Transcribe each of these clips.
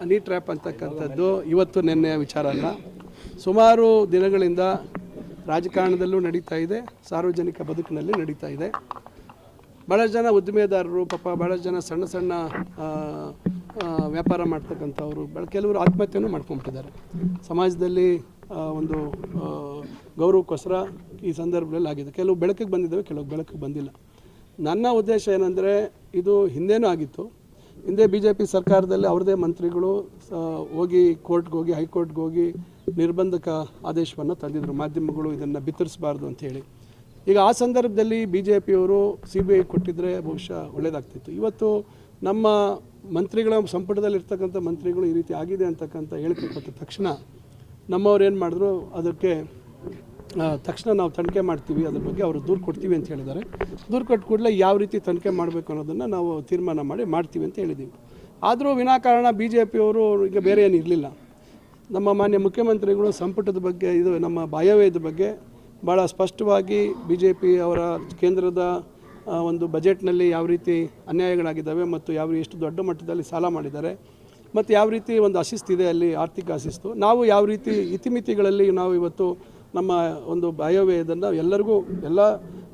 Honey trap ಅಂತಕ್ಕಂಥದ್ದು ಇವತ್ತು ನಿನ್ನೆ ವಿಚಾರ ಅಲ್ಲ. ಸುಮಾರು ದಿನಗಳಿಂದ ರಾಜಕಾರಣದಲ್ಲೂ ನಡೀತಾ ಇದೆ, ಸಾರ್ವಜನಿಕ ಬದುಕಿನಲ್ಲಿ ನಡೀತಾ ಇದೆ. ಭಾಳಷ್ಟು ಜನ ಉದ್ದಿಮೆದಾರರು, ಪಾಪ ಭಾಳಷ್ಟು ಜನ ಸಣ್ಣ ಸಣ್ಣ ವ್ಯಾಪಾರ ಮಾಡ್ತಕ್ಕಂಥವ್ರು ಭಾಳ ಕೆಲವರು ಆತ್ಮಹತ್ಯೆನೂ ಮಾಡ್ಕೊಂಬಿಟ್ಟಿದ್ದಾರೆ. ಸಮಾಜದಲ್ಲಿ ಒಂದು ಗೌರವಕ್ಕೋಸ್ಕರ ಈ ಸಂದರ್ಭದಲ್ಲಿ ಆಗಿದೆ. ಕೆಲವು ಬೆಳಕಿಗೆ ಬಂದಿದ್ದಾವೆ, ಕೆಲವು ಬೆಳಕಿಗೆ ಬಂದಿಲ್ಲ. ನನ್ನ ಉದ್ದೇಶ ಏನಂದರೆ, ಇದು ಹಿಂದೇನೂ ಆಗಿತ್ತು. ಹಿಂದೆ ಬಿ ಜೆ ಪಿ ಸರ್ಕಾರದಲ್ಲಿ ಅವ್ರದೇ ಮಂತ್ರಿಗಳು ಹೋಗಿ ಕೋರ್ಟ್ಗೆ ಹೋಗಿ, ಹೈಕೋರ್ಟ್ಗೆ ಹೋಗಿ ನಿರ್ಬಂಧಕ ಆದೇಶವನ್ನು ತಂದಿದ್ರು. ಮಾಧ್ಯಮಗಳು ಇದನ್ನು ಬಿತ್ತರಿಸಬಾರ್ದು ಅಂಥೇಳಿ ಈಗ ಆ ಸಂದರ್ಭದಲ್ಲಿ ಬಿ ಜೆ ಪಿಯವರು ಸಿ ಬಿ ಐ ಕೊಟ್ಟಿದ್ದರೆ ಬಹುಶಃ ಒಳ್ಳೆಯದಾಗ್ತಿತ್ತು ಇವತ್ತು ನಮ್ಮ ಮಂತ್ರಿಗಳ ಸಂಪುಟದಲ್ಲಿರ್ತಕ್ಕಂಥ ಮಂತ್ರಿಗಳು ಈ ರೀತಿ ಆಗಿದೆ ಅಂತಕ್ಕಂಥ ಹೇಳಿಕೆ ಕೊಟ್ಟ ತಕ್ಷಣ ನಮ್ಮವ್ರು ಏನು ಮಾಡಿದ್ರು, ಅದಕ್ಕೆ ತಕ್ಷಣ ನಾವು ತನಿಖೆ ಮಾಡ್ತೀವಿ, ಅದ್ರ ಬಗ್ಗೆ ಅವರು ದೂರು ಕೊಡ್ತೀವಿ ಅಂತ ಹೇಳಿದ್ದಾರೆ. ದೂರು ಕೊಟ್ಟ ಕೂಡಲೇ ಯಾವ ರೀತಿ ತನಿಖೆ ಮಾಡಬೇಕು ಅನ್ನೋದನ್ನು ನಾವು ತೀರ್ಮಾನ ಮಾಡಿ ಮಾಡ್ತೀವಿ ಅಂತ ಹೇಳಿದ್ದೀವಿ. ಆದರೂ ವಿನಾಕಾರಣ ಬಿ ಜೆ ಪಿಯವರು ಈಗ ಬೇರೆ ಏನು ಇರಲಿಲ್ಲ. ನಮ್ಮ ಮಾನ್ಯ ಮುಖ್ಯಮಂತ್ರಿಗಳು ಸಂಪುಟದ ಬಗ್ಗೆ, ಇದು ನಮ್ಮ ಬಾಯವ್ಯದ ಬಗ್ಗೆ ಭಾಳ ಸ್ಪಷ್ಟವಾಗಿ ಬಿ ಜೆ ಪಿ ಅವರ ಕೇಂದ್ರದ ಒಂದು ಬಜೆಟ್ನಲ್ಲಿ ಯಾವ ರೀತಿ ಅನ್ಯಾಯಗಳಾಗಿದ್ದಾವೆ ಮತ್ತು ಯಾವ ಎಷ್ಟು ದೊಡ್ಡ ಮಟ್ಟದಲ್ಲಿ ಸಾಲ ಮಾಡಿದ್ದಾರೆ ಮತ್ತು ಯಾವ ರೀತಿ ಒಂದು ಅಶಿಸ್ತಿದೆ ಅಲ್ಲಿ ಆರ್ಥಿಕ ಅಶಿಸ್ತು. ನಾವು ಯಾವ ರೀತಿ ಇತಿಮಿತಿಗಳಲ್ಲಿ ನಾವು ಇವತ್ತು ನಮ್ಮ ಒಂದು ಆಯವ್ಯಯದನ್ನು ಎಲ್ಲರಿಗೂ, ಎಲ್ಲ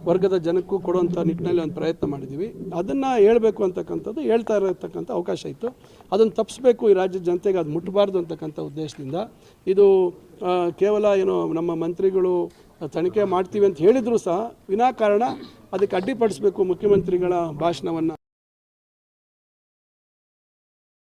ವರ್ಗದ ಜನಕ್ಕೂ ಕೊಡುವಂಥ ನಿಟ್ಟಿನಲ್ಲಿ ಒಂದು ಪ್ರಯತ್ನ ಮಾಡಿದ್ದೀವಿ. ಅದನ್ನು ಹೇಳಬೇಕು ಅಂತಕ್ಕಂಥದ್ದು, ಹೇಳ್ತಾ ಇರತಕ್ಕಂಥ ಅವಕಾಶ ಇತ್ತು. ಅದನ್ನು ತಪ್ಪಿಸ್ಬೇಕು ಈ ರಾಜ್ಯದ ಜನತೆಗೆ ಅದು ಮುಟ್ಟಬಾರ್ದು ಅಂತಕ್ಕಂಥ ಉದ್ದೇಶದಿಂದ. ಇದು ಕೇವಲ ಏನು ನಮ್ಮ ಮಂತ್ರಿಗಳು ತನಿಖೆ ಮಾಡ್ತೀವಿ ಅಂತ ಹೇಳಿದರೂ ಸಹ ವಿನಾಕಾರಣ ಅದಕ್ಕೆ ಅಡ್ಡಿಪಡಿಸಬೇಕು ಮುಖ್ಯಮಂತ್ರಿಗಳ ಭಾಷಣವನ್ನು.